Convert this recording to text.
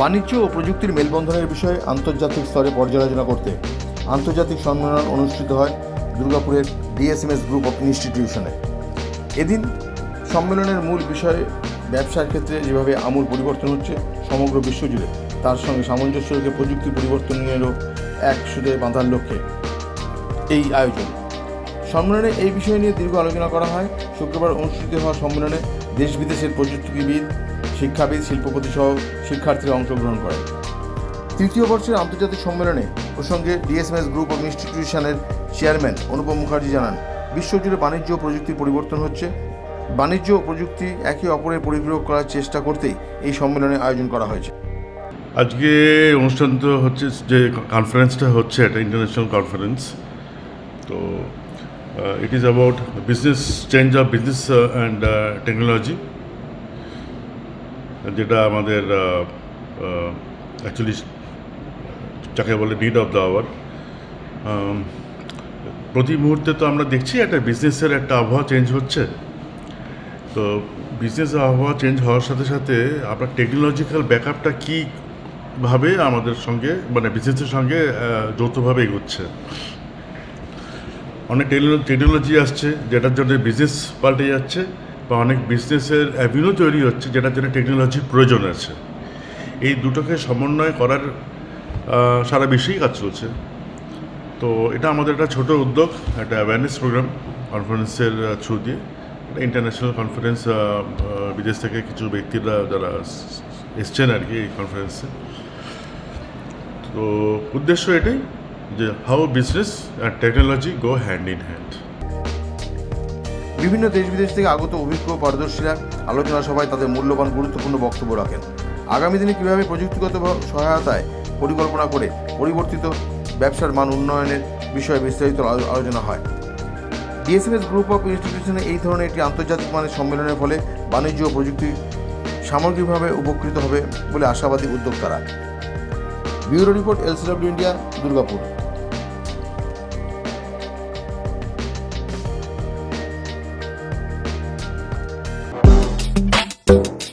বাণিজ্য ও প্রযুক্তির মেলবন্ধনের বিষয়ে আন্তর্জাতিক স্তরে পর্যালোচনা করতে আন্তর্জাতিক সম্মেলন অনুষ্ঠিত হয় দুর্গাপুরের ডিএসএমএস গ্রুপ অফ ইনস্টিটিউশনে। এদিন সম্মেলনের মূল বিষয় ব্যবসার ক্ষেত্রে যেভাবে আমূল পরিবর্তন হচ্ছে সমগ্র বিশ্বজুড়ে তার সঙ্গে সামঞ্জস্য রেখে প্রযুক্তি পরিবর্তনেরও এক সুদে বাঁধার লক্ষ্যে এই আয়োজন। সম্মেলনে এই বিষয় নিয়ে দীর্ঘ আলোচনা করা হয়। শুক্রবার অনুষ্ঠিত হওয়া সম্মেলনে দেশ বিদেশের প্রযুক্তিবিদ শিক্ষাবিদ, শিল্পপতি সহ শিক্ষার্থীরা অংশগ্রহণ করেন। তৃতীয় বর্ষের আন্তর্জাতিক সম্মেলনে প্রসঙ্গে ডিএসএমএস গ্রুপ অফ ইনস্টিটিউশনের চেয়ারম্যান অনুপম মুখার্জি জানান, বিশ্বজুড়ে বাণিজ্য ও প্রযুক্তির পরিবর্তন হচ্ছে। বাণিজ্য ও প্রযুক্তি একে অপরের পরিপূরক করার চেষ্টা করতেই এই সম্মেলনের আয়োজন করা হয়েছে। আজকে অনুষ্ঠান তো হচ্ছে, যে কনফারেন্সটা হচ্ছে একটা ইন্টারন্যাশনাল কনফারেন্স তো it is about business change of business and technology যেটা আমাদের অ্যাকচুয়ালি যাকে বলে নিড অফ দ্য আওয়ার প্রতি মুহূর্তে তো আমরা দেখছি একটা বিজনেসের একটা আবহাওয়া চেঞ্জ হচ্ছে। তো বিজনেস আবহাওয়া চেঞ্জ হওয়ার সাথে সাথে আপনার টেকনোলজিক্যাল ব্যাকআপটা কীভাবে আমাদের সঙ্গে মানে বিজনেসের সঙ্গে যৌথভাবে এগোচ্ছে? অনেক টেকনোলজি আসছে, যেটার জন্য বিজনেস পাল্টে যাচ্ছে। বা অনেক বিজনেসের অ্যাভিনিউ তৈরি হচ্ছে যেটার জন্য টেকনোলজির প্রয়োজন আছে। এই দুটোকে সমন্বয় করার সারা বিশ্বেই কাজ চলছে। তো এটা আমাদের একটা ছোট উদ্যোগ, একটা অ্যাওয়ারনেস প্রোগ্রাম কনফারেন্সের থ্রু দিয়ে। একটা ইন্টারন্যাশনাল কনফারেন্স বিদেশ থেকে কিছু ব্যক্তিরা যারা এসছেন আর কি এই কনফারেন্সে তো উদ্দেশ্য এটাই যে how business and technology go hand in hand বিভিন্ন দেশ বিদেশ থেকে আগত অভিজ্ঞ পারদর্শীরা আলোচনা সভায় তাদের মূল্যবান গুরুত্বপূর্ণ বক্তব্য রাখেন। আগামী দিনে কীভাবে প্রযুক্তিগত সহায়তায় পরিকল্পনা করে পরিবর্তিত ব্যবসার মান উন্নয়নের বিষয়ে বিস্তারিত আলো- আলোচনা হয়। ডিএসএমএস গ্রুপ অফ ইনস্টিটিউশনে এই ধরনের একটি আন্তর্জাতিক মানের সম্মেলনের ফলে বাণিজ্য ও প্রযুক্তি সামগ্রিকভাবে উপকৃত হবে বলে আশাবাদী উদ্যোক্তারা। Bureau report LCW India, Durgapur.